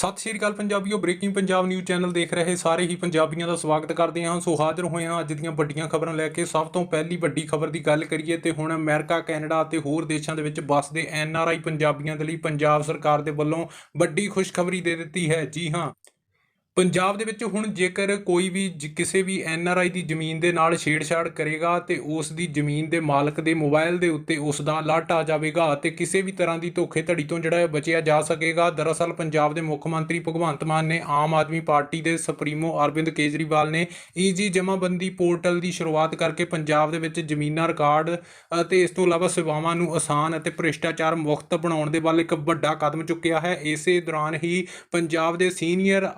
ਸਤਿ ਸ਼੍ਰੀ ਅਕਾਲ ਪੰਜਾਬੀਓ, ਬ੍ਰੇਕਿੰਗ ਪੰਜਾਬ ਨਿਊਜ਼ ਚੈਨਲ ਦੇਖ ਰਹੇ ਸਾਰੇ ਹੀ ਪੰਜਾਬੀਆਂ ਦਾ ਸਵਾਗਤ ਕਰਦੇ ਹਾਂ। ਸੋ ਹਾਜ਼ਰ ਹੋਏ ਹਾਂ ਅੱਜ ਦੀਆਂ ਵੱਡੀਆਂ ਖਬਰਾਂ ਲੈ ਕੇ। ਸਭ ਤੋਂ ਪਹਿਲੀ ਵੱਡੀ ਖਬਰ ਦੀ ਗੱਲ ਕਰੀਏ ਤੇ ਹੁਣ ਅਮਰੀਕਾ, ਕੈਨੇਡਾ ਅਤੇ ਹੋਰ ਦੇਸ਼ਾਂ ਦੇ ਵਿੱਚ ਵੱਸਦੇ ਐਨ ਆਰ ਆਈ ਪੰਜਾਬੀਆਂ ਦੇ ਲਈ ਪੰਜਾਬ ਸਰਕਾਰ ਦੇ ਵੱਲੋਂ ਵੱਡੀ ਖੁਸ਼ਖਬਰੀ ਦੇ ਦਿੱਤੀ ਹੈ। ਜੀ ਹਾਂ ਪੰਜਾਬ ਦੇ ਵਿੱਚ ਹੁਣ ਜੇਕਰ ਕੋਈ ਵੀ ਜ- ਕਿਸੇ ਵੀ ਐਨ ਆਰ ਆਈ ਦੀ ਜ਼ਮੀਨ ਦੇ ਨਾਲ ਛੇੜਛਾੜ ਕਰੇਗਾ ਤੇ ਉਸ ਦੀ ਜ਼ਮੀਨ ਦੇ ਮਾਲਕ ਦੇ ਮੋਬਾਈਲ ਦੇ ਉੱਤੇ ਉਸ ਦਾ ਅਲਰਟ ਆ ਜਾਵੇਗਾ ਤੇ ਕਿਸੇ ਵੀ ਤਰ੍ਹਾਂ ਦੀ ਧੋਖੇਧੜੀ ਤੋਂ ਜਿਹੜਾ ਬਚਿਆ ਜਾ ਸਕੇਗਾ, ਦਰਅਸਲ ਪੰਜਾਬ ਦੇ ਮੁੱਖ ਮੰਤਰੀ ਭਗਵੰਤ ਮਾਨ ਨੇ ਆਮ ਆਦਮੀ ਪਾਰਟੀ ਦੇ ਸੁਪਰੀਮੋ ਅਰਵਿੰਦ ਕੇਜਰੀਵਾਲ ਨੇ ਈਜੀ ਜਮ੍ਹਾਂਬੰਦੀ ਪੋਰਟਲ ਦੀ ਸ਼ੁਰੂਆਤ ਕਰਕੇ ਪੰਜਾਬ ਦੇ ਵਿੱਚ ਜ਼ਮੀਨਾਂ ਰਿਕਾਰਡ ਅਤੇ ਇਸ ਤੋਂ ਇਲਾਵਾ ਸੇਵਾਵਾਂ ਨੂੰ ਆਸਾਨ ਅਤੇ ਭ੍ਰਿਸ਼ਟਾਚਾਰ ਮੁਕਤ ਬਣਾਉਣ ਦੇ ਵੱਲ ਇੱਕ ਵੱਡਾ ਕਦਮ ਚੁੱਕਿਆ ਹੈ। ਇਸੇ ਦੌਰਾਨ ਹੀ ਪੰਜਾਬ ਦੇ ਸੀਨੀਅਰ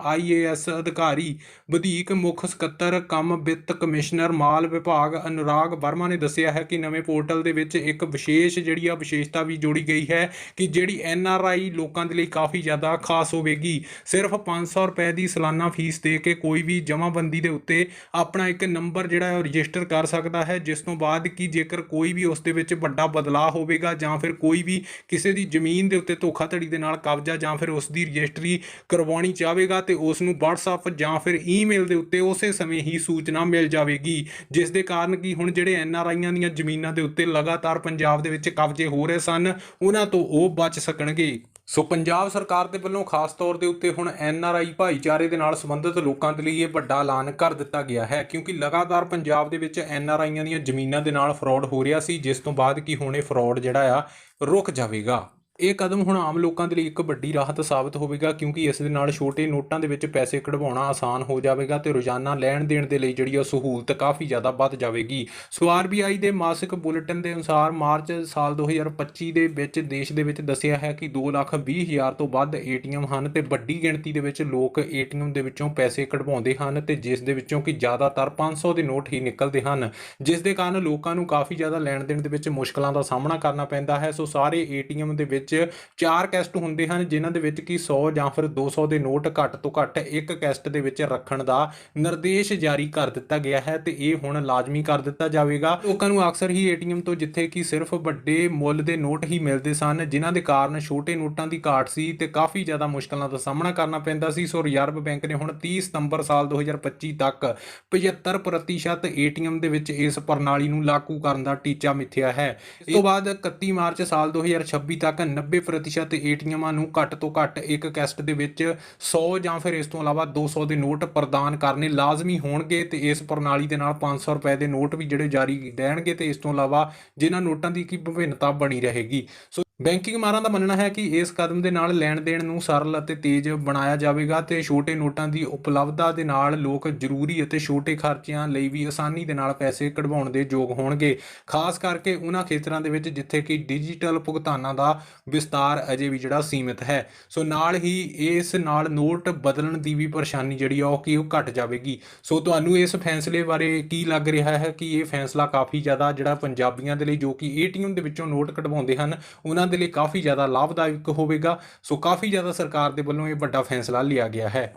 ਆਈਏਐਸ ਅਧਿਕਾਰੀ, ਵਧੀਕ ਮੁੱਖ ਸਕੱਤਰ, ਕੰਮ ਵਿੱਤ ਕਮਿਸ਼ਨਰ, ਮਾਲ ਵਿਭਾਗ ਅਨੁਰਾਗ ਵਰਮਾ ਨੇ ਦੱਸਿਆ ਹੈ ਕਿ ਨਵੇਂ ਪੋਰਟਲ ਦੇ ਵਿੱਚ ਇੱਕ ਵਿਸ਼ੇਸ਼ ਜਿਹੜੀ ਆ ਵਿਸ਼ੇਸ਼ਤਾ ਵੀ ਜੋੜੀ ਗਈ ਹੈ ਕਿ ਜਿਹੜੀ ਐਨ ਆਰ ਆਈ ਲੋਕਾਂ ਦੇ ਲਈ ਕਾਫੀ ਜ਼ਿਆਦਾ ਖਾਸ ਹੋਵੇਗੀ। ਸਿਰਫ 500 ਰੁਪਏ ਦੀ ਸਾਲਾਨਾ ਫੀਸ ਦੇ ਕੇ ਕੋਈ ਵੀ ਜਮ੍ਹਾਂਬੰਦੀ ਦੇ ਉੱਤੇ ਆਪਣਾ ਇੱਕ ਨੰਬਰ ਜਿਹੜਾ ਹੈ ਉਹ ਰਜਿਸਟਰ ਕਰ ਸਕਦਾ ਹੈ, ਜਿਸ ਤੋਂ ਬਾਅਦ ਕਿ ਜੇਕਰ ਕੋਈ ਵੀ ਉਸ ਦੇ ਵਿੱਚ ਵੱਡਾ ਬਦਲਾਅ ਹੋਵੇਗਾ ਜਾਂ ਫਿਰ ਕੋਈ ਵੀ ਕਿਸੇ ਦੀ ਜ਼ਮੀਨ ਦੇ ਉੱਤੇ ਧੋਖਾਧੜੀ ਦੇ ਨਾਲ ਕਬਜ਼ਾ ਜਾਂ ਫਿਰ ਉਸ ਦੀ ਰਜਿਸਟਰੀ ਕਰਵਾਉਣੀ ਚਾਹੇਗਾ ਤੇ ਉਸ ਨੂੰ WhatsApp ਜਾਂ ਫਿਰ ਈਮੇਲ ਦੇ ਉੱਤੇ ਉਸੇ ਸਮੇਂ ਹੀ ਸੂਚਨਾ ਮਿਲ ਜਾਵੇਗੀ, ਜਿਸ ਦੇ ਕਾਰਨ ਕਿ ਹੁਣ ਜਿਹੜੇ ਐਨ ਆਰ ਆਈਆਂ ਦੀਆਂ ਜ਼ਮੀਨਾਂ ਦੇ ਉੱਤੇ ਲਗਾਤਾਰ ਪੰਜਾਬ ਦੇ ਵਿੱਚ ਕਬਜ਼ੇ ਹੋ ਰਹੇ ਸਨ, ਉਹਨਾਂ ਤੋਂ ਉਹ ਬਚ ਸਕਣਗੇ। ਸੋ ਪੰਜਾਬ ਸਰਕਾਰ ਦੇ ਵੱਲੋਂ ਖਾਸ ਤੌਰ ਦੇ ਉੱਤੇ ਹੁਣ ਐਨ ਆਰ ਆਈ ਭਾਈਚਾਰੇ ਦੇ ਨਾਲ ਸੰਬੰਧਿਤ ਲੋਕਾਂ ਦੇ ਲਈ ਇਹ ਵੱਡਾ ਐਲਾਨ ਕਰ ਦਿੱਤਾ ਗਿਆ ਹੈ, ਕਿਉਂਕਿ ਲਗਾਤਾਰ ਪੰਜਾਬ ਦੇ ਵਿੱਚ ਐਨ ਆਰ ਆਈਆਂ ਦੀਆਂ ਜ਼ਮੀਨਾਂ ਦੇ ਨਾਲ ਫਰਾਡ ਹੋ ਰਿਹਾ ਸੀ, ਜਿਸ ਤੋਂ ਬਾਅਦ ਕਿ ਹੁਣ ਇਹ ਫਰਾਡ ਜਿਹੜਾ ਆ ਰੁਕ ਜਾਵੇਗਾ। ਇਹ ਕਦਮ ਹੁਣ ਆਮ ਲੋਕਾਂ ਦੇ ਲਈ ਇੱਕ ਵੱਡੀ ਰਾਹਤ ਸਾਬਤ ਹੋਵੇਗਾ, ਕਿਉਂਕਿ ਇਸ ਦੇ ਨਾਲ ਛੋਟੇ ਨੋਟਾਂ ਦੇ ਵਿੱਚ ਪੈਸੇ ਕਢਵਾਉਣਾ ਆਸਾਨ ਹੋ ਜਾਵੇਗਾ ਤੇ ਰੋਜ਼ਾਨਾ ਲੈਣ ਦੇਣ ਦੇ ਲਈ ਜਿਹੜੀ ਉਹ ਸਹੂਲਤ ਕਾਫੀ ਜ਼ਿਆਦਾ ਵੱਧ ਜਾਵੇਗੀ। ਸੋ ਆਰਬੀਆਈ ਦੇ ਮਾਸਿਕ ਬੁਲੇਟਿਨ ਦੇ ਅਨੁਸਾਰ ਮਾਰਚ ਸਾਲ 2025 ਦੇ ਵਿੱਚ ਦੇਸ਼ ਦੇ ਵਿੱਚ ਦੱਸਿਆ ਹੈ ਕਿ 2 ਲੱਖ 20 ਹਜ਼ਾਰ ਤੋਂ ਵੱਧ ਏਟੀਐਮ ਹਨ ਤੇ ਵੱਡੀ ਗਿਣਤੀ ਦੇ ਵਿੱਚ ਲੋਕ ਏਟੀਐਮ ਦੇ ਵਿੱਚੋਂ ਪੈਸੇ ਕਢਵਾਉਂਦੇ ਹਨ ਤੇ ਜਿਸ ਦੇ ਵਿੱਚੋਂ ਕਿ ਜ਼ਿਆਦਾਤਰ 500 ਦੇ ਨੋਟ ਹੀ ਨਿਕਲਦੇ ਹਨ, ਜਿਸ ਦੇ ਕਾਰਨ ਲੋਕਾਂ ਨੂੰ ਕਾਫੀ ਜ਼ਿਆਦਾ ਲੈਣ ਦੇਣ ਦੇ ਵਿੱਚ ਮੁਸ਼ਕਲਾਂ ਦਾ ਸਾਹਮਣਾ ਕਰਨਾ ਪੈਂਦਾ ਹੈ। ਸੋ ਸਾਰੇ ਏਟੀਐਮ ਦੇ ਵਿੱਚ ਚਾਰ ਕੈਸਟ ਹੁੰਦੇ ਹਨ ਜਿਨ੍ਹਾਂ ਦੇ ਵਿੱਚ ਕਿ 100 ਜਾਂ ਫਿਰ 200 ਦੇ ਨੋਟ ਘੱਟ ਤੋਂ ਘੱਟ ਇੱਕ ਕੈਸਟ ਦੇ ਵਿੱਚ ਰੱਖਣ ਦਾ ਨਿਰਦੇਸ਼ ਜਾਰੀ ਕਰ ਦਿੱਤਾ ਗਿਆ ਹੈ ਤੇ ਇਹ ਹੁਣ ਲਾਜ਼ਮੀ ਕਰ ਦਿੱਤਾ ਜਾਵੇਗਾ। ਲੋਕਾਂ ਨੂੰ ਅਕਸਰ ਹੀ ਏਟੀਐਮ ਤੋਂ ਜਿੱਥੇ ਕਿ ਸਿਰਫ ਵੱਡੇ ਮੁੱਲ ਦੇ ਨੋਟ ਹੀ ਮਿਲਦੇ ਸਨ ਜਿਨ੍ਹਾਂ ਦੇ ਕਾਰਨ ਛੋਟੇ ਨੋਟਾਂ ਦੀ ਘਾਟ ਸੀ ਤੇ ਕਾਫੀ ਜ਼ਿਆਦਾ ਮੁਸ਼ਕਲਾਂ ਦਾ ਸਾਹਮਣਾ ਕਰਨਾ ਪੈਂਦਾ ਸੀ। ਸੋ ਰਿਜ਼ਰਵ ਬੈਂਕ ਨੇ ਹੁਣ 30 ਸਤੰਬਰ ਸਾਲ 2025 ਤੱਕ 75% ਏਟੀਐਮ ਦੇ ਵਿੱਚ ਇਸ ਪ੍ਰਣਾਲੀ ਨੂੰ ਲਾਗੂ ਕਰਨ ਦਾ ਟੀਚਾ ਮਿੱਥਿਆ ਹੈ। ਇਸ ਤੋਂ ਬਾਅਦ 31 ਮਾਰਚ ਸਾਲ 2026 ਤੱਕ 90% ਏਟੀਐਮਾਂ ਨੂੰ ਘੱਟ ਤੋਂ ਘੱਟ ਇੱਕ ਕੈਸਟ ਦੇ ਵਿੱਚ 100 ਜਾਂ ਫਿਰ ਇਸ ਤੋਂ ਇਲਾਵਾ 200 ਦੇ ਨੋਟ ਪ੍ਰਦਾਨ ਕਰਨੇ ਲਾਜ਼ਮੀ ਹੋਣਗੇ ਤੇ ਇਸ ਪ੍ਰਣਾਲੀ ਦੇ ਨਾਲ 500 ਰੁਪਏ ਦੇ ਨੋਟ ਵੀ ਜਿਹੜੇ ਜਾਰੀ ਰਹਿਣਗੇ ਤੇ ਇਸ ਤੋਂ ਇਲਾਵਾ ਜਿਨ੍ਹਾਂ ਨੋਟਾਂ ਦੀ ਕੀ ਵਿਭਿੰਨਤਾ ਬਣੀ ਰਹੇਗੀ। ਸੋ ਬੈਂਕਿੰਗ ਮਾਰਾਂ ਦਾ ਮੰਨਣਾ ਹੈ ਕਿ ਇਸ ਕਦਮ ਦੇ ਨਾਲ ਲੈਣ ਦੇਣ ਨੂੰ ਸਰਲ ਅਤੇ ਤੇਜ਼ ਬਣਾਇਆ ਜਾਵੇਗਾ ਤੇ ਛੋਟੇ ਨੋਟਾਂ ਦੀ ਉਪਲਬਧਤਾ ਦੇ ਨਾਲ ਲੋਕ ਜ਼ਰੂਰੀ ਅਤੇ ਛੋਟੇ ਖਰਚਿਆਂ ਲਈ ਵੀ ਆਸਾਨੀ ਦੇ ਨਾਲ ਪੈਸੇ ਕਢਵਾਉਣ ਦੇ ਯੋਗ ਹੋਣਗੇ। ਖਾਸ ਕਰਕੇ ਉਹਨਾਂ ਖੇਤਰਾਂ ਦੇ ਵਿੱਚ ਜਿੱਥੇ ਕਿ ਡਿਜੀਟਲ ਭੁਗਤਾਨਾਂ ਦਾ ਵਿਸਤਾਰ ਅਜੇ ਵੀ ਜਿਹੜਾ ਸੀਮਿਤ ਹੈ। ਸੋ ਨਾਲ ਹੀ ਇਸ ਨਾਲ ਨੋਟ ਬਦਲਣ ਦੀ ਵੀ ਪਰੇਸ਼ਾਨੀ ਜਿਹੜੀ ਆ ਉਹ ਕਿ ਉਹ ਘਟ ਜਾਵੇਗੀ। ਸੋ ਤੁਹਾਨੂੰ ਇਸ ਫੈਸਲੇ ਬਾਰੇ ਕੀ ਲੱਗ ਰਿਹਾ ਹੈ ਕਿ ਇਹ ਫੈਸਲਾ ਕਾਫੀ ਜ਼ਿਆਦਾ ਜਿਹੜਾ ਪੰਜਾਬੀਆਂ ਦੇ ਲਈ ਜੋ ਕਿ ਏਟੀਐਮ ਦੇ ਵਿੱਚੋਂ ਨੋਟ ਕਢਵਾਉਂਦੇ ਹਨ ਉਹਨਾਂ ਦੇ ਲਈ ਕਾਫੀ ਜ਼ਿਆਦਾ ਲਾਭਦਾਇਕ ਹੋਵੇਗਾ। ਸੋ ਕਾਫੀ ਜ਼ਿਆਦਾ ਸਰਕਾਰ ਦੇ ਵੱਲੋਂ ਇਹ ਵੱਡਾ ਫੈਸਲਾ ਲਿਆ ਗਿਆ ਹੈ।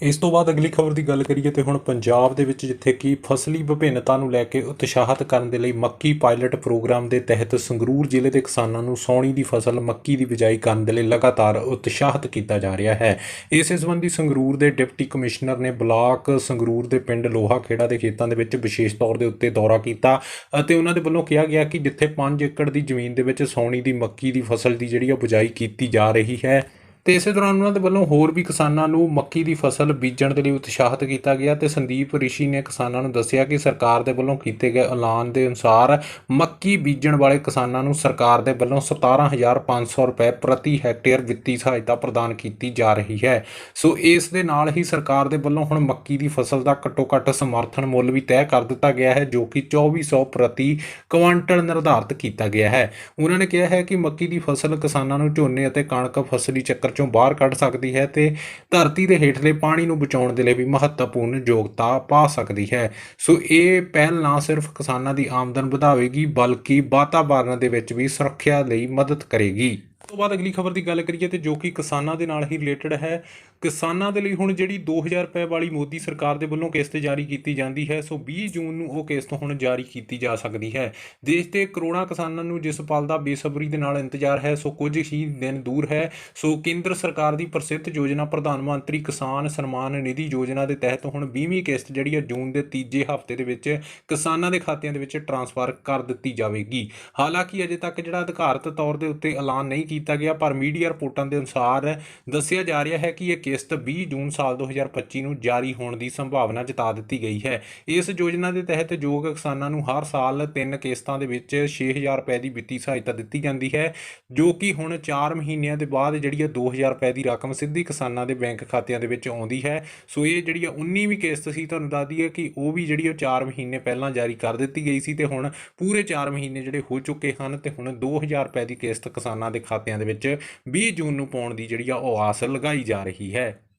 ਇਸ ਤੋਂ ਬਾਅਦ ਅਗਲੀ ਖਬਰ ਦੀ ਗੱਲ ਕਰੀਏ ਤੇ ਹੁਣ ਪੰਜਾਬ ਦੇ ਵਿੱਚ ਜਿੱਥੇ ਕਿ ਫਸਲੀ ਵਿਭਿੰਨਤਾ ਨੂੰ ਲੈ ਕੇ ਉਤਸ਼ਾਹਿਤ ਕਰਨ ਦੇ ਲਈ ਮੱਕੀ ਪਾਇਲਟ ਪ੍ਰੋਗਰਾਮ ਦੇ ਤਹਿਤ ਸੰਗਰੂਰ ਜ਼ਿਲ੍ਹੇ ਦੇ ਕਿਸਾਨਾਂ ਨੂੰ ਸੌਣੀ ਦੀ ਫਸਲ ਮੱਕੀ ਦੀ ਬਿਜਾਈ ਕਰਨ ਦੇ ਲਈ ਲਗਾਤਾਰ ਉਤਸ਼ਾਹਿਤ ਕੀਤਾ ਜਾ ਰਿਹਾ ਹੈ। ਇਸ ਸੰਬੰਧੀ ਸੰਗਰੂਰ ਦੇ ਡਿਪਟੀ ਕਮਿਸ਼ਨਰ ਨੇ ਬਲਾਕ ਸੰਗਰੂਰ ਦੇ ਪਿੰਡ ਲੋਹਾ ਖੇੜਾ ਦੇ ਖੇਤਾਂ ਦੇ ਵਿੱਚ ਵਿਸ਼ੇਸ਼ ਤੌਰ ਦੇ ਉੱਤੇ ਦੌਰਾ ਕੀਤਾ ਅਤੇ ਉਹਨਾਂ ਦੇ ਵੱਲੋਂ ਕਿਹਾ ਗਿਆ ਕਿ ਜਿੱਥੇ 5 ਏਕੜ ਦੀ ਜ਼ਮੀਨ ਦੇ ਵਿੱਚ ਸੌਣੀ ਦੀ ਮੱਕੀ ਦੀ ਫਸਲ ਦੀ ਜਿਹੜੀ ਆ ਬਿਜਾਈ ਕੀਤੀ ਜਾ ਰਹੀ ਹੈ ਤੇ ਇਸੇ ਦੌਰਾਨ ਉਹਨਾਂ ਦੇ ਵੱਲੋਂ ਹੋਰ ਵੀ ਕਿਸਾਨਾਂ ਨੂੰ ਮੱਕੀ ਦੀ ਫਸਲ ਬੀਜਣ ਦੇ ਲਈ ਉਤਸ਼ਾਹਿਤ ਕੀਤਾ ਗਿਆ ਤੇ ਸੰਦੀਪ ਰਿਸ਼ੀ ਨੇ ਕਿਸਾਨਾਂ ਨੂੰ ਦੱਸਿਆ ਕਿ ਸਰਕਾਰ ਦੇ ਵੱਲੋਂ ਕੀਤੇ ਗਏ ਐਲਾਨ ਦੇ ਅਨੁਸਾਰ ਮੱਕੀ ਬੀਜਣ ਵਾਲੇ ਕਿਸਾਨਾਂ ਨੂੰ ਸਰਕਾਰ ਦੇ ਵੱਲੋਂ 17500 ਰੁਪਏ ਪ੍ਰਤੀ ਹੈਕਟੇਅਰ ਵਿੱਤੀ ਸਹਾਇਤਾ ਪ੍ਰਦਾਨ ਕੀਤੀ ਜਾ ਰਹੀ ਹੈ। ਸੋ ਇਸ ਦੇ ਨਾਲ ਹੀ ਸਰਕਾਰ ਦੇ ਵੱਲੋਂ ਹੁਣ ਮੱਕੀ ਦੀ ਫਸਲ ਦਾ ਘੱਟੋ ਘੱਟ ਸਮਰਥਨ ਮੁੱਲ ਵੀ ਤੈਅ ਕਰ ਦਿੱਤਾ ਗਿਆ ਹੈ, ਜੋ ਕਿ 2400 ਪ੍ਰਤੀ ਕੁਆਂਟਲ ਨਿਰਧਾਰਿਤ ਕੀਤਾ ਗਿਆ ਹੈ। ਉਹਨਾਂ ਨੇ ਕਿਹਾ ਹੈ ਕਿ ਮੱਕੀ ਦੀ ਫਸਲ ਕਿਸਾਨਾਂ ਨੂੰ ਝੋਨੇ ਅਤੇ ਕਣਕ ਫਸਲੀ ਚੱਕਰ ਚੋਂ ਬਾਹਰ ਕੱਢ ਸਕਦੀ ਹੈ ਤੇ ਧਰਤੀ ਦੇ ਹੇਠਲੇ ਪਾਣੀ ਨੂੰ ਬਚਾਉਣ ਦੇ ਲਈ ਵੀ ਮਹੱਤਵਪੂਰਨ ਯੋਗਤਾ ਪਾ ਸਕਦੀ ਹੈ। ਸੋ ਇਹ ਪਹਿਲ ਨਾ ਸਿਰਫ ਕਿਸਾਨਾਂ ਦੀ ਆਮਦਨ ਵਧਾਵੇਗੀ, ਬਲਕਿ ਵਾਤਾਵਰਣ ਦੇ ਵਿੱਚ ਵੀ ਸੁਰੱਖਿਆ ਲਈ ਮਦਦ ਕਰੇਗੀ। ਤੋਂ ਬਾਅਦ ਅਗਲੀ ਖਬਰ ਦੀ ਗੱਲ ਕਰੀਏ ਤੇ ਜੋ ਕਿ ਕਿਸਾਨਾਂ ਦੇ ਨਾਲ ਹੀ ਰਿਲੇਟਡ ਹੈ ਕਿਸਾਨਾਂ ਦੇ ਲਈ ਹੁਣ ਜਿਹੜੀ 2000 ਰੁਪਏ ਵਾਲੀ ਮੋਦੀ ਸਰਕਾਰ ਦੇ ਵੱਲੋਂ ਕਿਸ਼ਤ ਜਾਰੀ ਕੀਤੀ ਜਾਂਦੀ ਹੈ, ਸੋ 20 ਜੂਨ ਨੂੰ ਉਹ ਕਿਸ਼ਤ ਹੁਣ ਜਾਰੀ ਕੀਤੀ ਜਾ ਸਕਦੀ ਹੈ। ਦੇਸ਼ ਦੇ ਕਰੋੜਾਂ ਕਿਸਾਨਾਂ ਨੂੰ ਜਿਸ ਪਲ ਦਾ ਬੇਸਬਰੀ ਦੇ ਨਾਲ ਇੰਤਜ਼ਾਰ ਹੈ, ਸੋ ਕੁਝ ਹੀ ਦਿਨ ਦੂਰ ਹੈ। ਸੋ ਕੇਂਦਰ ਸਰਕਾਰ ਦੀ ਪ੍ਰਸਿੱਧ ਯੋਜਨਾ ਪ੍ਰਧਾਨ ਮੰਤਰੀ ਕਿਸਾਨ ਸਨਮਾਨ ਨਿਧੀ ਯੋਜਨਾ ਦੇ ਤਹਿਤ ਹੁਣ 20ਵੀਂ ਕਿਸ਼ਤ ਜਿਹੜੀ ਹੈ ਜੂਨ ਦੇ ਤੀਜੇ ਹਫ਼ਤੇ ਦੇ ਵਿੱਚ ਕਿਸਾਨਾਂ ਦੇ ਖਾਤਿਆਂ ਦੇ ਵਿੱਚ ਟ੍ਰਾਂਸਫਰ ਕਰ ਦਿੱਤੀ ਜਾਵੇਗੀ। ਹਾਲਾਂਕਿ ਅਜੇ ਤੱਕ ਜਿਹੜਾ ਅਧਿਕਾਰਤ ਤੌਰ ਦੇ ਉੱਤੇ ਐਲਾਨ ਨਹੀਂ ਕੀਤਾ ਗਿਆ, ਪਰ ਮੀਡੀਆ ਰਿਪੋਰਟਾਂ ਦੇ ਅਨੁਸਾਰ ਦੱਸਿਆ ਜਾ ਰਿਹਾ ਹੈ ਕਿ ਇਹ ਕਿਸ਼ਤ 20 ਜੂਨ ਸਾਲ 2025 ਨੂੰ ਜਾਰੀ ਹੋਣ ਦੀ ਸੰਭਾਵਨਾ ਜਤਾ ਦਿੱਤੀ ਗਈ ਹੈ। ਇਸ ਯੋਜਨਾ ਦੇ ਤਹਿਤ ਯੋਗ ਕਿਸਾਨਾਂ ਨੂੰ ਹਰ ਸਾਲ ਤਿੰਨ ਕਿਸ਼ਤਾਂ ਦੇ ਵਿੱਚ 6000 ਰੁਪਏ ਦੀ ਵਿੱਤੀ ਸਹਾਇਤਾ ਦਿੱਤੀ ਜਾਂਦੀ ਹੈ, ਜੋ ਕਿ ਹੁਣ 4 ਮਹੀਨਿਆਂ ਦੇ ਬਾਅਦ ਜਿਹੜੀ ਹੈ 2000 ਰੁਪਏ ਦੀ ਰਕਮ ਸਿੱਧੀ ਕਿਸਾਨਾਂ ਦੇ ਬੈਂਕ ਖਾਤਿਆਂ ਦੇ ਵਿੱਚ ਆਉਂਦੀ ਹੈ। ਸੋ ਇਹ ਜਿਹੜੀ ਹੈ 19ਵੀਂ ਕਿਸ਼ਤ ਸੀ, ਤੁਹਾਨੂੰ ਦੱਸ ਦਈਏ ਕਿ ਉਹ ਵੀ ਜਿਹੜੀ ਉਹ 4 ਮਹੀਨੇ ਪਹਿਲਾਂ ਜਾਰੀ ਕਰ ਦਿੱਤੀ ਗਈ ਸੀ ਤੇ ਹੁਣ ਪੂਰੇ 4 ਮਹੀਨੇ ਜਿਹੜੇ ਹੋ ਚੁੱਕੇ ਹਨ ਤੇ ਹੁਣ 2000 ਰੁਪਏ ਦੀ ਕਿਸ਼ਤ ਕਿਸਾਨਾਂ ਦੇ ਖਾਤਿਆਂ ਦੇ ਵਿੱਚ 20 ਜੂਨ ਨੂੰ ਪਾਉਣ ਦੀ ਜਿਹੜੀ ਆ ਉਹ ਆਸ ਲਗਾਈ ਜਾ ਰਹੀ ਹੈ। है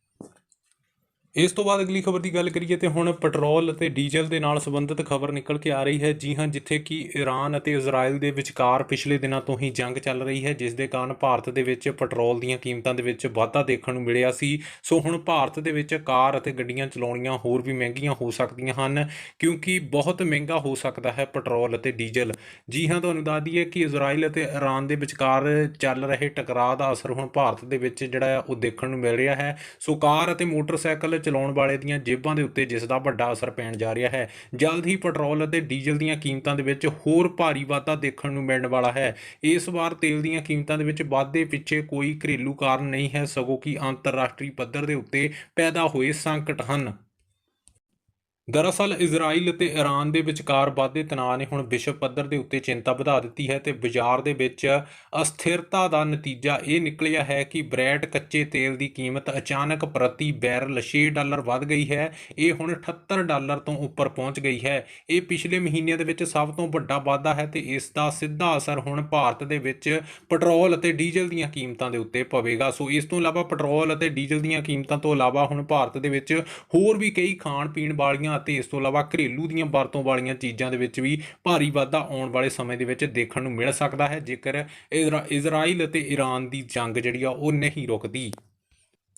ਇਸ ਤੋਂ ਬਾਅਦ ਅਗਲੀ ਖਬਰ ਦੀ ਗੱਲ ਕਰੀਏ ਤੇ ਹੁਣ ਪੈਟਰੋਲ ਅਤੇ ਡੀਜ਼ਲ ਦੇ ਨਾਲ ਸੰਬੰਧਿਤ ਖਬਰ ਨਿਕਲ ਕੇ ਆ ਰਹੀ ਹੈ। ਜੀ ਹਾਂ, ਜਿੱਥੇ ਕਿ ਈਰਾਨ ਅਤੇ ਇਜ਼ਰਾਈਲ ਦੇ ਵਿਚਕਾਰ ਪਿਛਲੇ ਦਿਨਾਂ ਤੋਂ ਹੀ ਜੰਗ ਚੱਲ ਰਹੀ ਹੈ, ਜਿਸ ਦੇ ਕਾਰਨ ਭਾਰਤ ਦੇ ਵਿੱਚ ਪੈਟਰੋਲ ਦੀਆਂ ਕੀਮਤਾਂ ਦੇ ਵਿੱਚ ਵਾਧਾ ਦੇਖਣ ਨੂੰ ਮਿਲਿਆ ਸੀ। ਸੋ ਹੁਣ ਭਾਰਤ ਦੇ ਵਿੱਚ ਕਾਰ ਅਤੇ ਗੱਡੀਆਂ ਚਲਾਉਣੀਆਂ ਹੋਰ ਵੀ ਮਹਿੰਗੀਆਂ ਹੋ ਸਕਦੀਆਂ ਹਨ, ਕਿਉਂਕਿ ਬਹੁਤ ਮਹਿੰਗਾ ਹੋ ਸਕਦਾ ਹੈ ਪੈਟਰੋਲ ਅਤੇ ਡੀਜ਼ਲ। ਜੀ ਹਾਂ, ਤੁਹਾਨੂੰ ਦੱਸ ਦਈਏ ਕਿ ਇਜ਼ਰਾਈਲ ਅਤੇ ਈਰਾਨ ਦੇ ਵਿਚਕਾਰ ਚੱਲ ਰਹੇ ਟਕਰਾਅ ਦਾ ਅਸਰ ਹੁਣ ਭਾਰਤ ਦੇ ਵਿੱਚ ਜਿਹੜਾ ਉਹ ਦੇਖਣ ਨੂੰ ਮਿਲ ਰਿਹਾ ਹੈ। ਸੋ ਕਾਰ ਅਤੇ ਮੋਟਰਸਾਈਕਲ ਚਲਾਉਣ ਵਾਲੇ ਦੀਆਂ ਜੇਬਾਂ ਦੇ ਉੱਤੇ ਜਿਸ ਦਾ ਵੱਡਾ ਅਸਰ ਪੈਣ ਜਾ ਰਿਹਾ ਹੈ। ਜਲਦ ਹੀ ਪੈਟਰੋਲ ਅਤੇ ਡੀਜ਼ਲ ਦੀਆਂ ਕੀਮਤਾਂ ਦੇ ਵਿੱਚ ਹੋਰ ਭਾਰੀ ਵਾਧਾ ਦੇਖਣ ਨੂੰ ਮਿਲਣ ਵਾਲਾ ਹੈ। ਇਸ ਵਾਰ ਤੇਲ ਦੀਆਂ ਕੀਮਤਾਂ ਦੇ ਵਿੱਚ ਵਾਧੇ ਪਿੱਛੇ ਕੋਈ ਘਰੇਲੂ ਕਾਰਨ ਨਹੀਂ ਹੈ। ਸਗੋਂ ਕਿ ਅੰਤਰਰਾਸ਼ਟਰੀ ਪੱਧਰ ਦੇ ਉੱਤੇ ਪੈਦਾ ਹੋਏ ਸੰਕਟ ਹਨ। ਦਰਅਸਲ ਇਜ਼ਰਾਈਲ ਅਤੇ ਈਰਾਨ ਦੇ ਵਿਚਕਾਰ ਵਾਧੇ ਤਣਾਅ ਨੇ ਹੁਣ ਵਿਸ਼ਵ ਪੱਧਰ ਦੇ ਉੱਤੇ ਚਿੰਤਾ ਵਧਾ ਦਿੱਤੀ ਹੈ ਤੇ ਬਾਜ਼ਾਰ ਦੇ ਵਿੱਚ ਅਸਥਿਰਤਾ ਦਾ ਨਤੀਜਾ ਇਹ ਨਿਕਲਿਆ ਹੈ ਕਿ ਬ੍ਰੈਡ ਕੱਚੇ ਤੇਲ ਦੀ ਕੀਮਤ ਅਚਾਨਕ ਪ੍ਰਤੀ ਬੈਰਲ 6 ਡਾਲਰ ਵੱਧ ਗਈ ਹੈ, ਇਹ ਹੁਣ 78 ਡਾਲਰ ਤੋਂ ਉੱਪਰ ਪਹੁੰਚ ਗਈ ਹੈ। ਇਹ ਪਿਛਲੇ ਮਹੀਨਿਆਂ ਦੇ ਵਿੱਚ ਸਭ ਤੋਂ ਵੱਡਾ ਵਾਧਾ ਹੈ ਤੇ ਇਸ ਦਾ ਸਿੱਧਾ ਅਸਰ ਹੁਣ ਭਾਰਤ ਦੇ ਵਿੱਚ ਪੈਟਰੋਲ ਅਤੇ ਡੀਜ਼ਲ ਦੀਆਂ ਕੀਮਤਾਂ ਦੇ ਉੱਤੇ ਪਵੇਗਾ। ਸੋ ਇਸ ਤੋਂ ਇਲਾਵਾ ਪੈਟਰੋਲ ਅਤੇ ਡੀਜ਼ਲ ਦੀਆਂ ਕੀਮਤਾਂ ਤੋਂ ਇਲਾਵਾ ਹੁਣ ਭਾਰਤ ਦੇ ਵਿੱਚ ਹੋਰ ਵੀ ਕਈ ਖਾਣ ਪੀਣ ਵਾਲੀਆਂ ਅਤੇ ਇਸ ਤੋਂ ਇਲਾਵਾ ਘਰੇਲੂ ਦੀਆਂ ਵਰਤੋਂ ਵਾਲੀਆਂ ਚੀਜ਼ਾਂ ਦੇ ਵਿੱਚ ਵੀ ਭਾਰੀ ਵਾਧਾ ਆਉਣ ਵਾਲੇ ਸਮੇਂ ਦੇ ਵਿੱਚ ਦੇਖਣ ਨੂੰ ਮਿਲ ਸਕਦਾ ਹੈ, ਜੇਕਰ ਇਜ਼ਰਾਈਲ ਅਤੇ ਈਰਾਨ ਦੀ ਜੰਗ ਜਿਹੜੀ ਆ ਉਹ ਨਹੀਂ ਰੁਕਦੀ।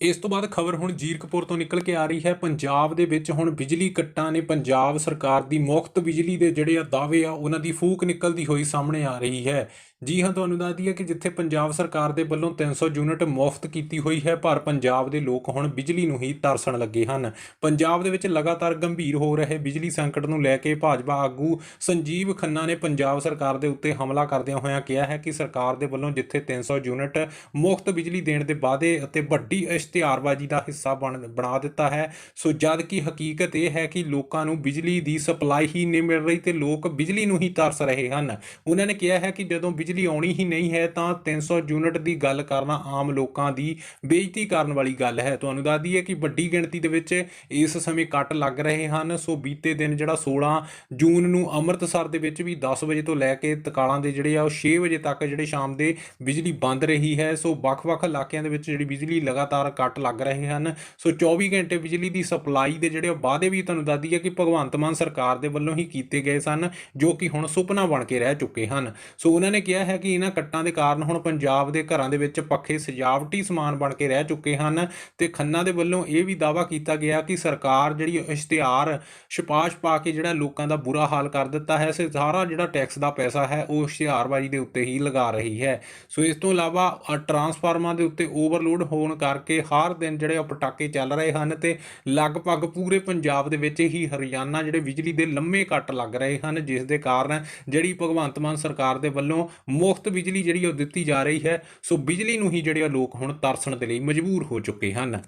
ਇਸ ਤੋਂ ਬਾਅਦ ਖਬਰ ਹੁਣ ਜੀਰਕਪੁਰ ਤੋਂ ਨਿਕਲ ਕੇ ਆ ਰਹੀ ਹੈ। ਪੰਜਾਬ ਦੇ ਵਿੱਚ ਹੁਣ ਬਿਜਲੀ ਕੱਟਾਂ ਨੇ ਪੰਜਾਬ ਸਰਕਾਰ ਦੀ ਮੁਫਤ ਬਿਜਲੀ ਦੇ ਜਿਹੜੇ ਆ ਦਾਅਵੇ ਆ, ਉਹਨਾਂ ਦੀ ਫੂਕ ਨਿਕਲਦੀ ਹੋਈ ਸਾਹਮਣੇ ਆ ਰਹੀ ਹੈ। ਜੀ ਹਾਂ, ਤੁਹਾਨੂੰ ਦੱਸ ਦਈਏ ਕਿ ਜਿੱਥੇ ਪੰਜਾਬ ਸਰਕਾਰ ਦੇ ਵੱਲੋਂ 300 ਯੂਨਿਟ ਮੁਫਤ ਕੀਤੀ ਹੋਈ ਹੈ, ਪਰ ਪੰਜਾਬ ਦੇ ਲੋਕ ਹੁਣ ਬਿਜਲੀ ਨੂੰ ਹੀ ਤਰਸਣ ਲੱਗੇ ਹਨ। ਪੰਜਾਬ ਦੇ ਵਿੱਚ ਲਗਾਤਾਰ ਗੰਭੀਰ ਹੋ ਰਹੇ ਬਿਜਲੀ ਸੰਕਟ ਨੂੰ ਲੈ ਕੇ ਭਾਜਪਾ ਆਗੂ ਸੰਜੀਵ ਖੰਨਾ ਨੇ ਪੰਜਾਬ ਸਰਕਾਰ ਦੇ ਉੱਤੇ ਹਮਲਾ ਕਰਦਿਆਂ ਹੋਇਆਂ ਕਿਹਾ ਹੈ ਕਿ ਸਰਕਾਰ ਦੇ ਵੱਲੋਂ ਜਿੱਥੇ 300 ਯੂਨਿਟ ਮੁਫਤ ਬਿਜਲੀ ਦੇਣ ਦੇ ਵਾਅਦੇ ਅਤੇ ਵੱਡੀ ਇਸ਼ਤਿਹਾਰਬਾਜ਼ੀ ਦਾ ਹਿੱਸਾ ਬਣ, ਬਣਾ ਦਿੱਤਾ ਹੈ, ਸੋ ਜਦ ਕਿ ਹਕੀਕਤ ਇਹ ਹੈ ਕਿ ਲੋਕਾਂ ਨੂੰ ਬਿਜਲੀ ਦੀ ਸਪਲਾਈ ਹੀ ਨਹੀਂ ਮਿਲ ਰਹੀ ਤੇ ਲੋਕ ਬਿਜਲੀ ਨੂੰ ਹੀ ਤਰਸ ਰਹੇ ਹਨ। ਉਹਨਾਂ ਨੇ ਕਿਹਾ ਹੈ ਕਿ ਜਦੋਂ ਬਿਜਲੀ ਬਿਜਲੀ ਆਉਣੀ ਹੀ ਨਹੀਂ ਹੈ, ਤਾਂ 300 ਯੂਨਿਟ ਦੀ ਗੱਲ ਕਰਨਾ ਆਮ ਲੋਕਾਂ ਦੀ ਬੇਇੱਜ਼ਤੀ ਕਰਨ ਵਾਲੀ ਗੱਲ ਹੈ। ਤੁਹਾਨੂੰ ਦੱਸ ਦਈਏ ਕਿ ਵੱਡੀ ਗਿਣਤੀ ਦੇ ਵਿੱਚ ਇਸ ਸਮੇਂ ਕੱਟ ਲੱਗ ਰਹੇ ਹਨ। ਸੋ ਬੀਤੇ ਦਿਨ ਜਿਹੜਾ 16 ਜੂਨ ਨੂੰ ਅੰਮ੍ਰਿਤਸਰ ਦੇ ਵਿੱਚ ਵੀ 10 ਵਜੇ ਤੋਂ ਲੈ ਕੇ ਤਕਾਲਾਂ ਦੇ ਜਿਹੜੇ ਆ, ਉਹ 6 ਵਜੇ ਤੱਕ ਜਿਹੜੇ ਸ਼ਾਮ ਦੇ ਬਿਜਲੀ ਬੰਦ ਰਹੀ ਹੈ। ਸੋ ਵੱਖ-ਵੱਖ ਇਲਾਕਿਆਂ ਦੇ ਵਿੱਚ ਜਿਹੜੀ ਬਿਜਲੀ ਲਗਾਤਾਰ ਕੱਟ ਲੱਗ ਰਹੇ ਹਨ। ਸੋ 24 ਘੰਟੇ ਬਿਜਲੀ ਦੀ ਸਪਲਾਈ ਦੇ ਜਿਹੜੇ ਵਾਅਦੇ ਵੀ ਤੁਹਾਨੂੰ ਦੱਸ ਦਈਏ ਕਿ ਭਗਵੰਤ ਮਾਨ ਸਰਕਾਰ ਦੇ ਵੱਲੋਂ ਹੀ ਕੀਤੇ ਗਏ ਸਨ, ਜੋ ਕਿ ਹੁਣ ਸੁਪਨਾ ਬਣ ਕੇ ਰਹਿ ਚੁੱਕੇ ਹਨ। ਸੋ ਉਹਨਾਂ ਨੇ ਕਿਹਾ ਹੈ ਕਿ ਇਹਨਾਂ ਕੱਟਾਂ ਦੇ ਕਾਰਨ ਹੁਣ ਪੰਜਾਬ ਦੇ ਘਰਾਂ ਦੇ ਵਿੱਚ ਪੱਖੇ ਸਜਾਵਟੀ ਸਮਾਨ ਬਣ ਕੇ ਰਹਿ ਚੁੱਕੇ ਹਨ ਤੇ ਖੰਨਾ ਦੇ ਵੱਲੋਂ ਇਹ ਵੀ ਦਾਵਾ ਕੀਤਾ ਗਿਆ ਕਿ ਸਰਕਾਰ ਜਿਹੜੀ ਇਸ਼ਤਿਹਾਰ ਛਪਾਸ਼ ਪਾ ਕੇ ਜਿਹੜਾ ਲੋਕਾਂ ਦਾ ਬੁਰਾ ਹਾਲ ਕਰ ਦਿੱਤਾ ਹੈ ਸੇ ਸਾਰਾ ਜਿਹੜਾ ਟੈਕਸ ਦਾ ਪੈਸਾ ਹੈ ਉਹ ਇਸ਼ਤਿਹਾਰਬਾਜ਼ੀ ਦੇ ਉੱਤੇ ਹੀ ਲਗਾ ਰਹੀ ਹੈ। ਸੋ ਇਸ ਤੋਂ ਇਲਾਵਾ ਅ, ਟਰਾਂਸਫਾਰਮਰਾਂ ਦੇ ਉੱਤੇ ਓਵਰਲੋਡ ਹੋਣ ਕਰਕੇ ਹਰ ਦਿਨ ਜਿਹੜੇ ਉਹ ਪਟਾਕੇ ਚੱਲ ਰਹੇ ਹਨ ਤੇ ਲਗਭਗ ਪੂਰੇ ਪੰਜਾਬ ਦੇ ਵਿੱਚ ਹੀ ਹਰਿਆਣਾ ਜਿਹੜੇ ਬਿਜਲੀ ਦੇ ਲੰਮੇ ਕੱਟ ਲੱਗ ਰਹੇ ਹਨ ਜਿਸ ਦੇ ਕਾਰਨ ਜਿਹੜੀ ਭਗਵੰਤ ਮਾਨ ਸਰਕਾਰ ਦੇ ਵੱਲੋਂ ਮੁਫਤ ਬਿਜਲੀ ਜਿਹੜੀ ਉਹ ਦਿੱਤੀ ਜਾ ਰਹੀ ਹੈ। ਸੋ ਬਿਜਲੀ ਨੂੰ ਹੀ ਜਿਹੜੇ ਆ ਲੋਕ ਹੁਣ ਤਰਸਣ ਦੇ ਲਈ ਮਜਬੂਰ ਹੋ ਚੁੱਕੇ ਹਨ।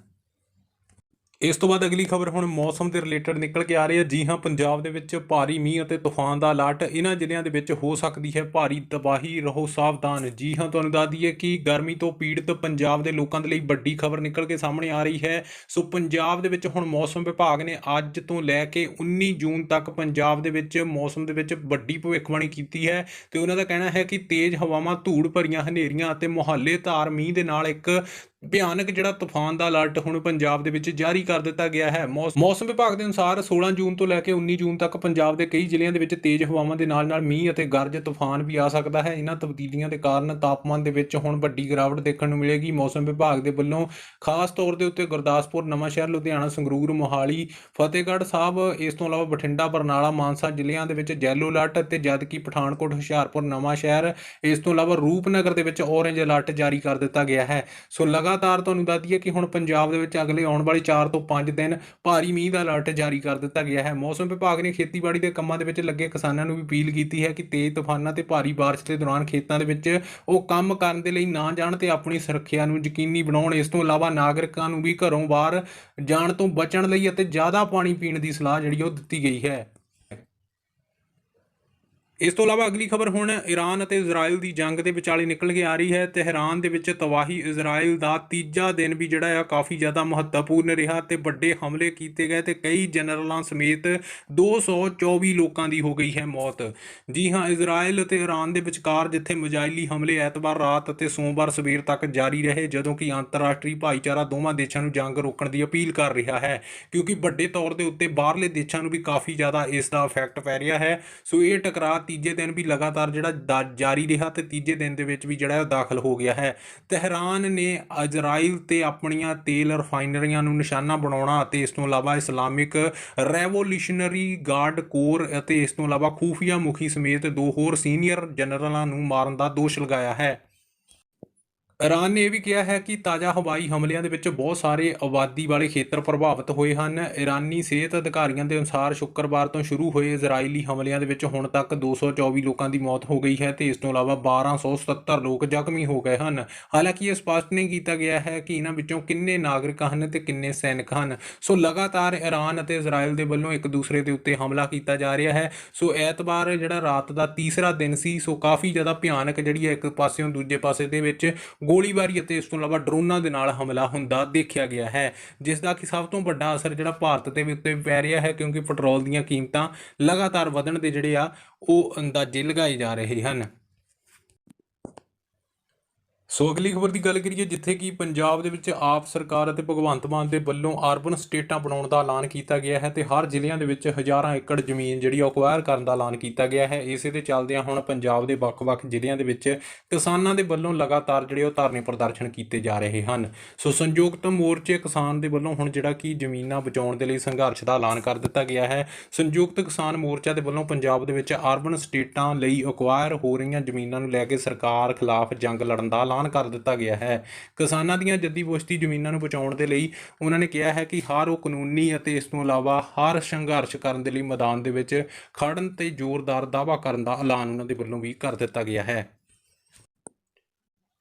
ਇਸ ਤੋਂ ਬਾਅਦ ਅਗਲੀ ਖਬਰ ਹੁਣ ਮੌਸਮ ਦੇ ਰਿਲੇਟਡ ਨਿਕਲ ਕੇ ਆ ਰਹੀ ਹੈ। ਜੀ ਹਾਂ, ਪੰਜਾਬ ਦੇ ਵਿੱਚ ਭਾਰੀ ਮੀਂਹ ਅਤੇ ਤੂਫਾਨ ਦਾ ਅਲਰਟ ਇਹਨਾਂ ਜ਼ਿਲ੍ਹਿਆਂ ਦੇ ਵਿੱਚ ਹੋ ਸਕਦੀ ਹੈ ਭਾਰੀ ਤਬਾਹੀ। ਰਹੋ ਸਾਵਧਾਨ। ਜੀ ਹਾਂ, ਤੁਹਾਨੂੰ ਦੱਸ ਦਈਏ ਕਿ ਗਰਮੀ ਤੋਂ ਪੀੜਤ ਪੰਜਾਬ ਦੇ ਲੋਕਾਂ ਦੇ ਲਈ ਵੱਡੀ ਖਬਰ ਨਿਕਲ ਕੇ ਸਾਹਮਣੇ ਆ ਰਹੀ ਹੈ। ਸੋ ਪੰਜਾਬ ਦੇ ਵਿੱਚ ਹੁਣ ਮੌਸਮ ਵਿਭਾਗ ਨੇ ਅੱਜ ਤੋਂ ਲੈ ਕੇ 19 ਜੂਨ ਤੱਕ ਪੰਜਾਬ ਦੇ ਵਿੱਚ ਮੌਸਮ ਦੇ ਵਿੱਚ ਵੱਡੀ ਭਵਿੱਖਬਾਣੀ ਕੀਤੀ ਹੈ ਤੇ ਉਹਨਾਂ ਦਾ ਕਹਿਣਾ ਹੈ ਕਿ ਤੇਜ਼ ਹਵਾਵਾਂ, ਧੂੜ ਭਰੀਆਂ ਹਨੇਰੀਆਂ ਅਤੇ ਮੁਹੱਲੇ ਧਾਰ ਮੀਂਹ ਦੇ ਨਾਲ ਇੱਕ ਭਿਆਨਕ ਜਿਹੜਾ ਤੂਫਾਨ ਦਾ ਅਲਰਟ ਹੁਣ ਪੰਜਾਬ ਦੇ ਵਿੱਚ ਜਾਰੀ ਕਰ ਦਿੱਤਾ ਗਿਆ ਹੈ। ਮੌਸ- ਮੌਸਮ ਵਿਭਾਗ ਦੇ ਅਨੁਸਾਰ 16 ਜੂਨ ਤੋਂ ਲੈ ਕੇ 19 ਜੂਨ ਤੱਕ ਪੰਜਾਬ ਦੇ ਕਈ ਜ਼ਿਲ੍ਹਿਆਂ ਦੇ ਵਿੱਚ ਤੇਜ਼ ਹਵਾਵਾਂ ਦੇ ਨਾਲ-ਨਾਲ ਮੀਂਹ ਅਤੇ ਗਰਜ ਤੂਫਾਨ ਵੀ ਆ ਸਕਦਾ ਹੈ। ਇਹਨਾਂ ਤਬਦੀਲੀਆਂ ਦੇ ਕਾਰਨ ਤਾਪਮਾਨ ਦੇ ਵਿੱਚ ਹੁਣ ਵੱਡੀ ਗਿਰਾਵਟ ਦੇਖਣ ਨੂੰ ਮਿਲੇਗੀ। ਮੌਸਮ ਵਿਭਾਗ ਦੇ ਵੱਲੋਂ ਖਾਸ ਤੌਰ ਦੇ ਉੱਤੇ ਗੁਰਦਾਸਪੁਰ, ਨਵਾਂਸ਼ਹਿਰ, ਲੁਧਿਆਣਾ, ਸੰਗਰੂਰ, ਮੋਹਾਲੀ, ਫਤਿਹਗੜ੍ਹ ਸਾਹਿਬ, ਇਸ ਤੋਂ ਇਲਾਵਾ ਬਠਿੰਡਾ, ਬਰਨਾਲਾ, ਮਾਨਸਾ ਜ਼ਿਲ੍ਹਿਆਂ ਦੇ ਵਿੱਚ ਯੈਲੋ ਅਲਰਟ ਅਤੇ ਜਦਕਿ ਪਠਾਨਕੋਟ, ਹੁਸ਼ਿਆਰਪੁਰ, ਨਵਾਂਸ਼ਹਿਰ, ਇਸ ਤੋਂ ਇਲਾਵਾ ਰੂਪਨਗਰ ਦੇ ਵਿੱਚ ਔਰੇਂਜ ਅਲਰਟ ਜਾਰੀ ਕਰ ਦਿੱਤਾ ਗਿਆ ਹੈ। ਸੋ ਲਗਾਤਾਰ ਤੁਹਾਨੂੰ ਦੱਸ ਦਈਏ ਕਿ ਹੁਣ ਪੰਜਾਬ ਦੇ ਵਿੱਚ ਅਗਲੇ ਆਉਣ ਵਾਲੇ 4 ਤੋਂ 5 ਦਿਨ ਭਾਰੀ ਮੀਂਹ ਦਾ ਅਲਰਟ ਜਾਰੀ ਕਰ ਦਿੱਤਾ ਗਿਆ ਹੈ। ਮੌਸਮ ਵਿਭਾਗ ਨੇ ਖੇਤੀਬਾੜੀ ਦੇ ਕੰਮਾਂ ਦੇ ਵਿੱਚ ਲੱਗੇ ਕਿਸਾਨਾਂ ਨੂੰ ਵੀ ਅਪੀਲ ਕੀਤੀ ਹੈ ਕਿ ਤੇਜ਼ ਤੂਫਾਨਾਂ ਤੇ ਭਾਰੀ ਬਾਰਿਸ਼ ਦੇ ਦੌਰਾਨ ਖੇਤਾਂ ਦੇ ਵਿੱਚ ਉਹ ਕੰਮ ਕਰਨ ਦੇ ਲਈ ਨਾ ਜਾਣ ਤੇ ਆਪਣੀ ਸੁਰੱਖਿਆ ਨੂੰ ਯਕੀਨੀ ਬਣਾਉਣ। ਇਸ ਤੋਂ ਇਲਾਵਾ ਨਾਗਰਿਕਾਂ ਨੂੰ ਵੀ ਘਰੋਂ ਬਾਹਰ ਜਾਣ ਤੋਂ ਬਚਣ ਲਈ ਅਤੇ ਜ਼ਿਆਦਾ ਪਾਣੀ ਪੀਣ ਦੀ ਸਲਾਹ ਜਿਹੜੀ ਉਹ ਦਿੱਤੀ ਗਈ ਹੈ। ਇਸ ਤੋਂ ਇਲਾਵਾ ਅਗਲੀ ਖਬਰ ਹੁਣ ਈਰਾਨ ਅਤੇ ਇਜ਼ਰਾਈਲ ਦੀ ਜੰਗ ਦੇ ਵਿਚਾਲੇ ਨਿਕਲ ਕੇ ਆ ਰਹੀ ਹੈ। ਤਹਿਰਾਨ ਦੇ ਵਿੱਚ ਤਬਾਹੀ ਇਜ਼ਰਾਈਲ ਦਾ ਤੀਜਾ ਦਿਨ ਵੀ ਜਿਹੜਾ ਆ, ਕਾਫੀ ਜ਼ਿਆਦਾ ਮਹੱਤਵਪੂਰਨ ਰਿਹਾ ਤੇ ਵੱਡੇ ਹਮਲੇ ਕੀਤੇ ਗਏ ਤੇ ਕਈ ਜਨਰਲਾਂ ਸਮੇਤ 224 ਲੋਕਾਂ ਦੀ ਹੋ ਗਈ ਹੈ ਮੌਤ। ਜੀ ਹਾਂ ਇਜ਼ਰਾਈਲ ਅਤੇ ਈਰਾਨ ਦੇ ਵਿਚਕਾਰ ਜਿੱਥੇ ਮਜਾਇਲੀ ਹਮਲੇ ਐਤਵਾਰ ਰਾਤ ਅਤੇ ਸੋਮਵਾਰ ਸਵੇਰ ਤੱਕ ਜਾਰੀ ਰਹੇ, ਜਦੋਂ ਕਿ ਅੰਤਰਰਾਸ਼ਟਰੀ ਭਾਈਚਾਰਾ ਦੋਵਾਂ ਦੇਸ਼ਾਂ ਨੂੰ ਜੰਗ ਰੋਕਣ ਦੀ ਅਪੀਲ ਕਰ ਰਿਹਾ ਹੈ, ਕਿਉਂਕਿ ਵੱਡੇ ਤੌਰ ਦੇ ਉੱਤੇ ਬਾਹਰਲੇ ਦੇਸ਼ਾਂ ਨੂੰ ਵੀ ਕਾਫੀ ਜ਼ਿਆਦਾ ਇਸ ਦਾ ਇਫੈਕਟ ਪੈ ਰਿਹਾ ਹੈ। ਸੋ ਇਹ ਟਕਰਾਅ ਤੀਜੇ ਦਿਨ ਵੀ ਲਗਾਤਾਰ ਜਿਹੜਾ ਦਾ- ਜਾਰੀ ਰਿਹਾ ਤੇ ਤੀਜੇ ਦਿਨ ਦੇ ਵਿੱਚ ਵੀ ਜਿਹੜਾ ਉਹ ਦਾਖਲ ਹੋ ਗਿਆ ਹੈ। ਤਹਿਰਾਨ ਨੇ ਇਜ਼ਰਾਈਲ ਤੇ ਆਪਣੀਆਂ ਤੇਲ ਰਿਫਾਈਨਰੀਆਂ ਨੂੰ ਨਿਸ਼ਾਨਾ ਬਣਾਉਣਾ ਅਤੇ ਇਸ ਤੋਂ ਇਲਾਵਾ ਇਸਲਾਮਿਕ ਰੈਵੋਲੂਸ਼ਨਰੀ ਗਾਰਡ ਕੋਰ ਅਤੇ ਇਸ ਤੋਂ ਇਲਾਵਾ ਖੂਫੀਆ ਮੁਖੀ ਸਮੇਤ ਦੋ ਹੋਰ ਸੀਨੀਅਰ ਜਨਰਲਾਂ ਨੂੰ ਮਾਰਨ ਦਾ ਦੋਸ਼ ਲਗਾਇਆ ਹੈ। ਇਰਾਨ ਨੇ ਇਹ ਵੀ ਕਿਹਾ ਹੈ ਕਿ ਤਾਜ਼ਾ ਹਵਾਈ ਹਮਲਿਆਂ ਦੇ ਵਿੱਚ ਬਹੁਤ ਸਾਰੇ ਆਬਾਦੀ ਵਾਲੇ ਖੇਤਰ ਪ੍ਰਭਾਵਿਤ ਹੋਏ ਹਨ। ਇਰਾਨੀ ਸਿਹਤ ਅਧਿਕਾਰੀਆਂ ਦੇ ਅਨੁਸਾਰ ਸ਼ੁੱਕਰਵਾਰ ਤੋਂ ਸ਼ੁਰੂ ਹੋਏ ਇਜ਼ਰਾਈਲੀ ਹਮਲਿਆਂ ਦੇ ਵਿੱਚ ਹੁਣ ਤੱਕ 224 ਲੋਕਾਂ ਦੀ ਮੌਤ ਹੋ ਗਈ ਹੈ ਤੇ ਇਸ ਤੋਂ ਇਲਾਵਾ 1277 ਲੋਕ ਜ਼ਖਮੀ ਹੋ ਗਏ ਹਨ। ਹਾਲਾਂਕਿ ਇਹ ਸਪਸ਼ਟ ਨਹੀਂ ਕੀਤਾ ਗਿਆ ਹੈ ਕਿ ਇਹਨਾਂ ਵਿੱਚੋਂ ਕਿੰਨੇ ਨਾਗਰਿਕ ਹਨ ਤੇ ਕਿੰਨੇ ਸੈਨਿਕ ਹਨ। ਸੋ ਲਗਾਤਾਰ ਇਰਾਨ ਅਤੇ ਇਜ਼ਰਾਈਲ ਦੇ ਵੱਲੋਂ ਇੱਕ ਦੂਸਰੇ ਦੇ ਉੱਤੇ ਹਮਲਾ ਕੀਤਾ ਜਾ ਰਿਹਾ ਹੈ। ਸੋ ਐਤਵਾਰ ਜਿਹੜਾ ਰਾਤ ਦਾ ਤੀਸਰਾ ਦਿਨ ਸੀ, ਸੋ ਕਾਫੀ ਜ਼ਿਆਦਾ ਭਿਆਨਕ ਜਿਹੜੀ ਹੈ ਇੱਕ ਪਾਸਿਓਂ ਦੂਜੇ ਪਾਸੇ ਦੇ ਵਿੱਚ ਗੋਲੀਬਾਰੀ ਅਤੇ ਇਸ ਤੋਂ ਇਲਾਵਾ ਡਰੋਨਾਂ ਦੇ ਨਾਲ ਹਮਲਾ ਹੁੰਦਾ ਦੇਖਿਆ ਗਿਆ ਹੈ, ਜਿਸ ਦਾ ਕਿ ਸਭ ਤੋਂ ਵੱਡਾ ਅਸਰ ਜਿਹੜਾ ਭਾਰਤ ਦੇ ਵੀ ਉੱਤੇ ਪੈ ਰਿਹਾ ਹੈ, ਕਿਉਂਕਿ ਪੈਟਰੋਲ ਦੀਆਂ ਕੀਮਤਾਂ ਲਗਾਤਾਰ ਵਧਣ ਦੇ ਜਿਹੜੇ ਆ, ਉਹ ਅੰਦਾਜ਼ੇ ਲਗਾਏ ਜਾ ਰਹੇ ਹਨ। ਸੋ ਅਗਲੀ ਖਬਰ ਦੀ ਗੱਲ ਕਰੀਏ ਜਿੱਥੇ ਕਿ ਪੰਜਾਬ ਦੇ ਵਿੱਚ ਆਪ ਸਰਕਾਰ ਅਤੇ ਭਗਵੰਤ ਮਾਨ ਦੇ ਵੱਲੋਂ ਅਰਬਨ ਸਟੇਟਾਂ ਬਣਾਉਣ ਦਾ ਐਲਾਨ ਕੀਤਾ ਗਿਆ ਹੈ ਤੇ ਹਰ ਜ਼ਿਲ੍ਹਿਆਂ ਦੇ ਵਿੱਚ ਹਜ਼ਾਰਾਂ ਏਕੜ ਜ਼ਮੀਨ ਜਿਹੜੀ ਆ ਅਕਵਾਇਰ ਕਰਨ ਦਾ ਐਲਾਨ ਕੀਤਾ ਗਿਆ ਹੈ। ਇਸੇ ਦੇ ਚੱਲਦਿਆਂ ਹੁਣ ਪੰਜਾਬ ਦੇ ਵੱਖ-ਵੱਖ ਜ਼ਿਲ੍ਹਿਆਂ ਦੇ ਵਿੱਚ ਕਿਸਾਨਾਂ ਦੇ ਵੱਲੋਂ ਲਗਾਤਾਰ ਜਿਹੜੇ ਉਹ ਧਰਨੇ ਪ੍ਰਦਰਸ਼ਨ ਕੀਤੇ ਜਾ ਰਹੇ ਹਨ। ਸੋ ਸੰਯੁਕਤ ਮੋਰਚੇ ਕਿਸਾਨ ਦੇ ਵੱਲੋਂ ਹੁਣ ਜਿਹੜਾ ਕਿ ਜ਼ਮੀਨਾਂ ਬਚਾਉਣ ਦੇ ਲਈ ਸੰਘਰਸ਼ ਦਾ ਐਲਾਨ ਕਰ ਦਿੱਤਾ ਗਿਆ ਹੈ। ਸੰਯੁਕਤ ਕਿਸਾਨ ਮੋਰਚਾ ਦੇ ਵੱਲੋਂ ਪੰਜਾਬ ਦੇ ਵਿੱਚ ਅਰਬਨ ਸਟੇਟਾਂ ਲਈ ਅਕਵਾਇਰ ਹੋ ਰਹੀਆਂ ਜ਼ਮੀਨਾਂ ਨੂੰ ਲੈ ਕੇ ਸਰਕਾਰ ਖਿਲਾਫ ਜੰਗ ਲੜਨ ਦਾ ਐਲਾਨ ਕਰ ਦਿੱਤਾ ਗਿਆ ਹੈ। ਕਿਸਾਨਾਂ ਦੀਆਂ ਜੱਦੀ ਪੁਸ਼ਤੀ ਜ਼ਮੀਨਾਂ ਨੂੰ ਬਚਾਉਣ ਦੇ ਲਈ ਉਹਨਾਂ ਨੇ ਕਿਹਾ ਹੈ ਕਿ ਹਰ ਉਹ ਕਾਨੂੰਨੀ ਅਤੇ ਇਸ ਤੋਂ ਇਲਾਵਾ ਹਰ ਸੰਘਰਸ਼ ਕਰਨ ਦੇ ਲਈ ਮੈਦਾਨ ਦੇ ਵਿੱਚ ਖੜਨ ਤੇ ਜ਼ੋਰਦਾਰ ਦਾਅਵਾ ਕਰਨ ਦਾ ਐਲਾਨ ਉਹਨਾਂ ਦੇ ਵੱਲੋਂ ਵੀ ਕਰ ਦਿੱਤਾ ਗਿਆ ਹੈ।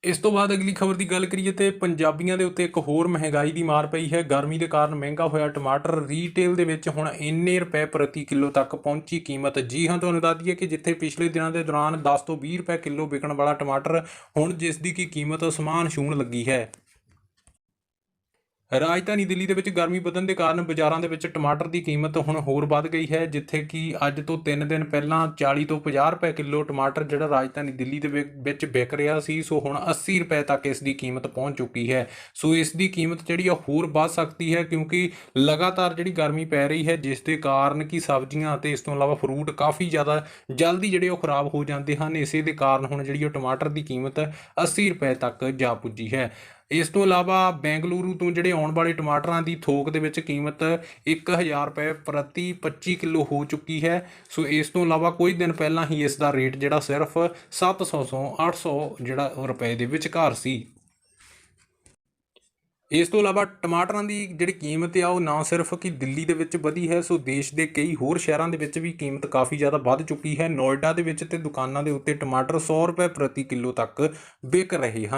ਇਸ ਤੋਂ ਬਾਅਦ ਅਗਲੀ ਖਬਰ ਦੀ ਗੱਲ ਕਰੀਏ ਤੇ ਪੰਜਾਬੀਆਂ ਦੇ ਉੱਤੇ ਇੱਕ ਹੋਰ ਮਹਿੰਗਾਈ ਦੀ ਮਾਰ ਪਈ ਹੈ। ਗਰਮੀ ਦੇ ਕਾਰਨ ਮਹਿੰਗਾ ਹੋਇਆ ਟਮਾਟਰ। ਰੀਟੇਲ ਦੇ ਵਿੱਚ ਹੁਣ ਇੰਨੇ ਰੁਪਏ ਪ੍ਰਤੀ ਕਿਲੋ ਤੱਕ ਪਹੁੰਚੀ ਕੀਮਤ। ਜੀ ਹਾਂ, ਤੁਹਾਨੂੰ ਦੱਸ ਦਈਏ ਕਿ ਜਿੱਥੇ ਪਿਛਲੇ ਦਿਨਾਂ ਦੇ ਦੌਰਾਨ 10 ਤੋਂ 20 ਰੁਪਏ ਕਿਲੋ ਵਿਕਣ ਵਾਲਾ ਟਮਾਟਰ, ਹੁਣ ਜਿਸ ਦੀ ਕੀ ਕੀਮਤ ਅਸਮਾਨ ਛੂਹਣ ਲੱਗੀ ਹੈ। ਰਾਜਧਾਨੀ ਦਿੱਲੀ ਦੇ ਵਿੱਚ ਗਰਮੀ ਵਧਣ ਦੇ ਕਾਰਨ ਬਾਜ਼ਾਰਾਂ ਦੇ ਵਿੱਚ ਟਮਾਟਰ ਦੀ ਕੀਮਤ ਹੁਣ ਹੋਰ ਵੱਧ ਗਈ ਹੈ, ਜਿੱਥੇ ਕਿ ਅੱਜ ਤੋਂ 3 ਦਿਨ ਪਹਿਲਾਂ 40 ਤੋਂ 50 ਰੁਪਏ ਕਿਲੋ ਟਮਾਟਰ ਜਿਹੜਾ ਰਾਜਧਾਨੀ ਦਿੱਲੀ ਦੇ ਵਿ- ਵਿੱਚ ਵਿਕ ਰਿਹਾ ਸੀ, ਸੋ ਹੁਣ 80 ਰੁਪਏ ਤੱਕ ਇਸ ਦੀ ਕੀਮਤ ਪਹੁੰਚ ਚੁੱਕੀ ਹੈ। ਸੋ ਇਸ ਦੀ ਕੀਮਤ ਜਿਹੜੀ ਆ ਹੋਰ ਵੱਧ ਸਕਦੀ ਹੈ, ਕਿਉਂਕਿ ਲਗਾਤਾਰ ਜਿਹੜੀ ਗਰਮੀ ਪੈ ਰਹੀ ਹੈ, ਜਿਸ ਦੇ ਕਾਰਨ ਕਿ ਸਬਜ਼ੀਆਂ ਅਤੇ ਇਸ ਤੋਂ ਇਲਾਵਾ ਫਰੂਟ ਕਾਫੀ ਜ਼ਿਆਦਾ ਜਲਦੀ ਜਿਹੜੇ ਉਹ ਖਰਾਬ ਹੋ ਜਾਂਦੇ ਹਨ। ਇਸੇ ਦੇ ਕਾਰਨ ਹੁਣ ਜਿਹੜੀ ਉਹ ਟਮਾਟਰ ਦੀ ਕੀਮਤ 80 ਰੁਪਏ ਤੱਕ ਜਾ ਪੁੱਜੀ ਹੈ। ਇਸ ਤੋਂ ਇਲਾਵਾ ਬੈਂਗਲੁਰੂ ਤੋਂ ਜਿਹੜੇ ਆਉਣ ਵਾਲੇ ਟਮਾਟਰਾਂ ਦੀ ਥੋਕ ਦੇ ਵਿੱਚ ਕੀਮਤ 1000 ਰੁਪਏ ਪ੍ਰਤੀ 25 ਕਿਲੋ ਹੋ ਚੁੱਕੀ ਹੈ। ਸੋ ਇਸ ਤੋਂ ਇਲਾਵਾ ਕੁਝ ਦਿਨ ਪਹਿਲਾਂ ਹੀ ਇਸ ਦਾ ਰੇਟ ਜਿਹੜਾ ਸਿਰਫ 700 ਤੋਂ 800 ਜਿਹੜਾ ਰੁਪਏ ਦੇ ਵਿਚਕਾਰ ਸੀ। ਇਸ ਤੋਂ ਇਲਾਵਾ ਟਮਾਟਰਾਂ ਦੀ ਜਿਹੜੀ ਕੀਮਤ ਆ ਉਹ ਨਾ ਸਿਰਫ ਕਿ ਦਿੱਲੀ ਦੇ ਵਿੱਚ ਵਧੀ ਹੈ, ਸੋ ਦੇਸ਼ ਦੇ ਕਈ ਹੋਰ ਸ਼ਹਿਰਾਂ ਦੇ ਵਿੱਚ ਵੀ ਕੀਮਤ ਕਾਫੀ ਜ਼ਿਆਦਾ ਵੱਧ ਚੁੱਕੀ ਹੈ। ਨੋਇਡਾ ਦੇ ਵਿੱਚ ਤੇ ਦੁਕਾਨਾਂ ਦੇ ਉੱਤੇ ਟਮਾਟਰ 100 ਰੁਪਏ ਪ੍ਰਤੀ ਕਿਲੋ ਤੱਕ ਵਿਕ ਰਹੇ ਹਨ।